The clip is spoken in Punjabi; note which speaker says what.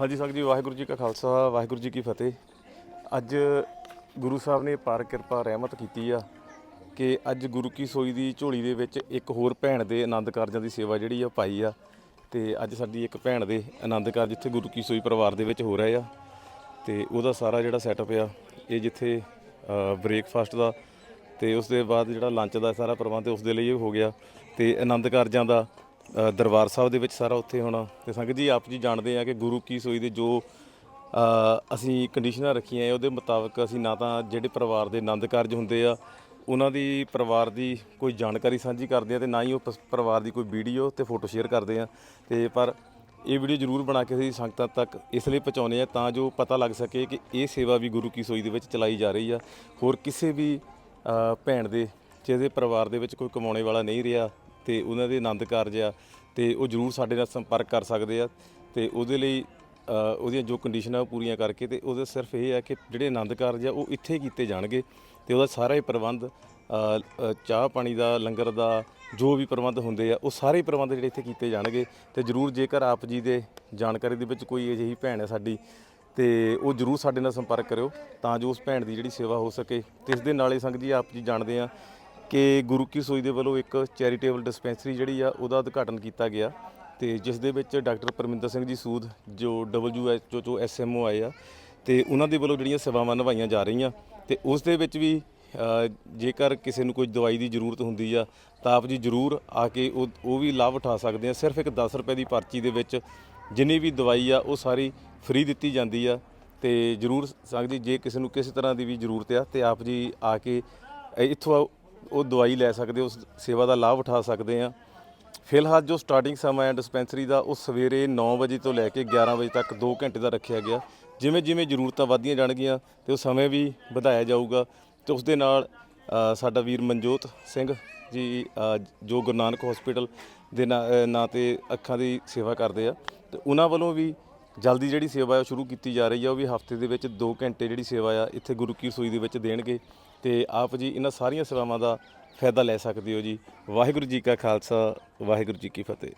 Speaker 1: ਹਾਂਜੀ ਸਾਹਿਬ ਜੀ, ਵਾਹਿਗੁਰੂ ਜੀ ਕਾ ਖਾਲਸਾ, ਵਾਹਿਗੁਰੂ ਜੀ ਕੀ ਫਤਿਹ। ਅੱਜ ਗੁਰੂ ਸਾਹਿਬ ਨੇ ਪਾਰ ਕਿਰਪਾ, ਰਹਿਮਤ ਕੀਤੀ ਆ ਕਿ ਅੱਜ ਗੁਰੂ ਕੀ ਸੋਈ ਦੀ ਝੋਲੀ ਦੇ ਵਿੱਚ ਇੱਕ ਹੋਰ ਭੈਣ ਦੇ ਆਨੰਦ ਕਾਰਜਾਂ ਦੀ ਸੇਵਾ ਜਿਹੜੀ ਆ ਪਾਈ ਆ ਤੇ ਅੱਜ ਸਾਡੀ ਇੱਕ ਭੈਣ ਦੇ ਆਨੰਦ ਕਾਰਜ ਜਿੱਥੇ ਗੁਰੂ ਕੀ ਸੋਈ ਪਰਿਵਾਰ ਦੇ ਵਿੱਚ ਹੋ ਰਹੇ ਆ ਤੇ ਉਹਦਾ ਸਾਰਾ ਜਿਹੜਾ ਸੈਟਅਪ ਆ, ਇਹ ਜਿੱਥੇ ਬ੍ਰੇਕਫਾਸਟ ਦਾ ਤੇ ਉਸ ਦੇ ਬਾਅਦ ਜਿਹੜਾ ਲੰਚ ਦਾ ਸਾਰਾ ਪ੍ਰਬੰਧ ਉਸ ਦੇ ਲਈ ਹੋ ਗਿਆ ਤੇ ਆਨੰਦ ਕਾਰਜਾਂ ਦਾ ਅ, ਦਰਬਾਰ ਸਾਹਿਬ ਦੇ ਵਿੱਚ ਸਾਰਾ ਉੱਥੇ ਹੋਣਾ। ਤੇ ਸੰਗਤ ਜੀ ਆਪ ਜੀ ਜਾਣਦੇ ਆ ਕਿ ਗੁਰੂ ਕੀ ਸੋਈ ਦੇ ਜੋ ਅ, ਅਸੀਂ ਕੰਡੀਸ਼ਨਾਂ ਰੱਖੀਆਂ ਆ ਉਹਦੇ ਮੁਤਾਬਕ ਅਸੀਂ ਨਾ ਤਾਂ ਜਿਹੜੇ ਪਰਿਵਾਰ ਦੇ ਆਨੰਦ ਕਾਰਜ ਹੁੰਦੇ ਆ ਉਹਨਾਂ ਦੀ ਪਰਿਵਾਰ ਦੀ ਕੋਈ ਜਾਣਕਾਰੀ ਸਾਂਝੀ ਕਰਦੇ ਆ ਤੇ ਨਾ ਹੀ ਉਹ ਪਸ ਪਰਿਵਾਰ ਦੀ ਕੋਈ ਵੀਡੀਓ ਤੇ ਫੋਟੋ ਸ਼ੇਅਰ ਕਰਦੇ ਆ। ਤੇ ਪਰ ਇਹ ਵੀਡੀਓ ਜ਼ਰੂਰ ਬਣਾ ਕੇ ਅਸੀਂ ਸੰਗਤਾਂ ਤੱਕ ਇਸ ਲਈ ਪਹੁੰਚਾਉਂਦੇ ਆ ਤਾਂ ਜੋ ਪਤਾ ਲੱਗ ਸਕੇ ਕਿ ਇਹ ਸੇਵਾ ਵੀ ਗੁਰੂ ਕੀ ਸੋਈ ਦੇ ਵਿੱਚ ਚਲਾਈ ਜਾ ਰਹੀ ਆ। ਹੋਰ ਕਿਸੇ ਵੀ ਅ, ਭੈਣ ਦੇ ਜਿਹਦੇ ਪਰਿਵਾਰ ਦੇ ਵਿੱਚ ਕੋਈ ਕਮਾਉਣੇ ਵਾਲਾ ਨਹੀਂ ਰਿਹਾ ਤੇ ਉਹਨਾਂ ਦੇ ਆਨੰਦ ਕਾਰਜ ਆ ਤੇ ਉਹ ਜ਼ਰੂਰ ਸਾਡੇ ਨਾਲ ਸੰਪਰਕ ਕਰ ਸਕਦੇ ਆ ਤੇ ਉਹਦੇ ਲਈ ਅ, ਉਹਦੀਆਂ ਜੋ ਕੰਡੀਸ਼ਨਾਂ ਉਹ ਪੂਰੀਆਂ ਕਰਕੇ ਤੇ ਉਹਦੇ ਸਿਰਫ ਇਹ ਆ ਕਿ ਜਿਹੜੇ ਆਨੰਦ ਕਾਰਜ ਆ ਉਹ ਇੱਥੇ ਹੀ ਕੀਤੇ ਜਾਣਗੇ ਤੇ ਉਹਦਾ ਸਾਰਾ ਹੀ ਪ੍ਰਬੰਧ ਅ, ਅ, ਚਾਹ ਪਾਣੀ ਦਾ ਲੰਗਰ ਦਾ ਜੋ ਵੀ ਪ੍ਰਬੰਧ ਹੁੰਦੇ ਆ ਉਹ ਸਾਰੇ ਪ੍ਰਬੰਧ ਜਿਹੜੇ ਇੱਥੇ ਕੀਤੇ ਜਾਣਗੇ ਤੇ ਜਰੂਰ ਜੇਕਰ ਆਪ ਜੀ ਦੇ ਜਾਣਕਾਰੀ ਦੇ ਵਿੱਚ ਕੋਈ ਅਜਿਹੀ ਭੈਣ ਹੈ ਸਾਡੀ ਤੇ ਉਹ ਜਰੂਰ ਸਾਡੇ ਨਾਲ ਸੰਪਰਕ ਕਰਿਓ ਤਾਂ ਜੋ ਉਸ ਭੈਣ ਦੀ ਜਿਹੜੀ ਸੇਵਾ ਹੋ ਸਕੇ ਤੇ ਇਸ ਦੇ ਨਾਲੇ ਸੰਗਤ ਜੀ ਆਪ ਜੀ ਜਾਣਦੇ ਆ ਕਿ ਗੁਰੂ ਕੀ ਸੋਈ ਦੇ ਵੱਲੋਂ ਇੱਕ ਚੈਰੀਟੇਬਲ ਡਿਸਪੈਂਸਰੀ ਜਿਹੜੀ ਆ, ਉਹਦਾ ਉਦਘਾਟਨ ਕੀਤਾ ਗਿਆ ਤੇ ਜਿਸ ਦੇ ਵਿੱਚ ਡਾਕਟਰ ਪਰਮਿੰਦਰ ਸਿੰਘ ਜੀ ਸੂਦ, ਜੋ ਡਬਲਯੂਐਚਓ ਤੋਂ ਐਸਐਮਓ ਆਏ ਆ, ਤੇ ਉਹਨਾਂ ਦੇ ਵੱਲੋਂ ਜਿਹੜੀਆਂ ਸੇਵਾਵਾਂ ਨਿਭਾਈਆਂ ਜਾ ਰਹੀਆਂ ਤੇ ਉਸ ਦੇ ਵਿੱਚ ਵੀ ਜੇਕਰ ਕਿਸੇ ਨੂੰ ਕੋਈ ਦਵਾਈ ਦੀ ਜ਼ਰੂਰਤ ਹੁੰਦੀ ਆ, ਤਾਂ ਆਪ ਜੀ ਜ਼ਰੂਰ ਆ ਕੇ ਉਹ ਉਹ ਵੀ ਲਾਭ ਉਠਾ ਸਕਦੇ ਆ। ਸਿਰਫ ਇੱਕ 10 ਰੁਪਏ ਦੀ ਪਰਚੀ ਦੇ ਵਿੱਚ ਜਿੰਨੀ ਵੀ ਦਵਾਈ ਆ, ਉਹ ਸਾਰੀ ਫ੍ਰੀ ਦਿੱਤੀ ਜਾਂਦੀ ਆ ਤੇ ਜ਼ਰੂਰ ਸੰਗਤ ਜੀ, ਜੇ ਕਿਸੇ ਨੂੰ ਕਿਸੇ ਤਰ੍ਹਾਂ ਦੀ ਵੀ ਜ਼ਰੂਰਤ ਆ, ਤੇ ਆਪ ਜੀ ਆ ਕੇ ਇੱਥੋਂ ਉਹ ਦਵਾਈ ਲੈ ਸਕਦੇ, ਉਸ ਸੇਵਾ ਦਾ ਲਾਭ ਉਠਾ ਸਕਦੇ ਆ ਫਿਲਹਾਲ ਜੋ ਸਟਾਰਟਿੰਗ ਸਮਾਂ ਹੈ ਡਿਸਪੈਂਸਰੀ ਦਾ, ਉਹ ਸਵੇਰੇ 9 ਵਜੇ ਤੋਂ ਲੈ ਕੇ 11 ਵਜੇ ਤੱਕ 2 ਘੰਟੇ ਦਾ ਰੱਖਿਆ ਗਿਆ। ਜਿਵੇਂ ਜਿਵੇਂ ਜ਼ਰੂਰਤਾਂ ਵਧਦੀਆਂ ਜਾਣਗੀਆਂ ਤੇ ਉਹ ਸਮੇਂ ਵੀ ਵਧਾਇਆ ਜਾਊਗਾ। ਤੇ ਉਸ ਦੇ ਨਾਲ ਸਾਡਾ ਵੀਰ ਮਨਜੋਤ ਸਿੰਘ ਜੀ ਜੋ ਗੁਰੂ ਨਾਨਕ ਹਸਪੀਟਲ ਦੇ ਨਾਂ ਨਾਂ ਤੇ ਅੱਖਾਂ ਦੀ ਸੇਵਾ ਕਰਦੇ ਆ। ਤੇ ਉਹਨਾਂ ਵੱਲੋਂ ਵੀ ਜਲਦੀ ਜਿਹੜੀ ਸੇਵਾ ਆ ਉਹ ਸ਼ੁਰੂ ਕੀਤੀ ਜਾ ਰਹੀ ਆ, ਉਹ ਵੀ ਹਫ਼ਤੇ ਦੇ ਵਿੱਚ 2 ਘੰਟੇ ਜਿਹੜੀ ਸੇਵਾ ਆ ਇੱਥੇ ਗੁਰੂ ਕੀ ਸੂਈ ਦੇ ਵਿੱਚ ਦੇਣਗੇ। ਤੇ ਆਪ ਜੀ ਇਹਨਾਂ ਸਾਰੀਆਂ ਸੇਵਾਵਾਂ ਦਾ ਫਾਇਦਾ ਲੈ ਸਕਦੇ ਹੋ ਜੀ। ਵਾਹਿਗੁਰੂ ਜੀ ਕਾ ਖਾਲਸਾ, ਵਾਹਿਗੁਰੂ ਜੀ ਕੀ ਫਤਿਹ।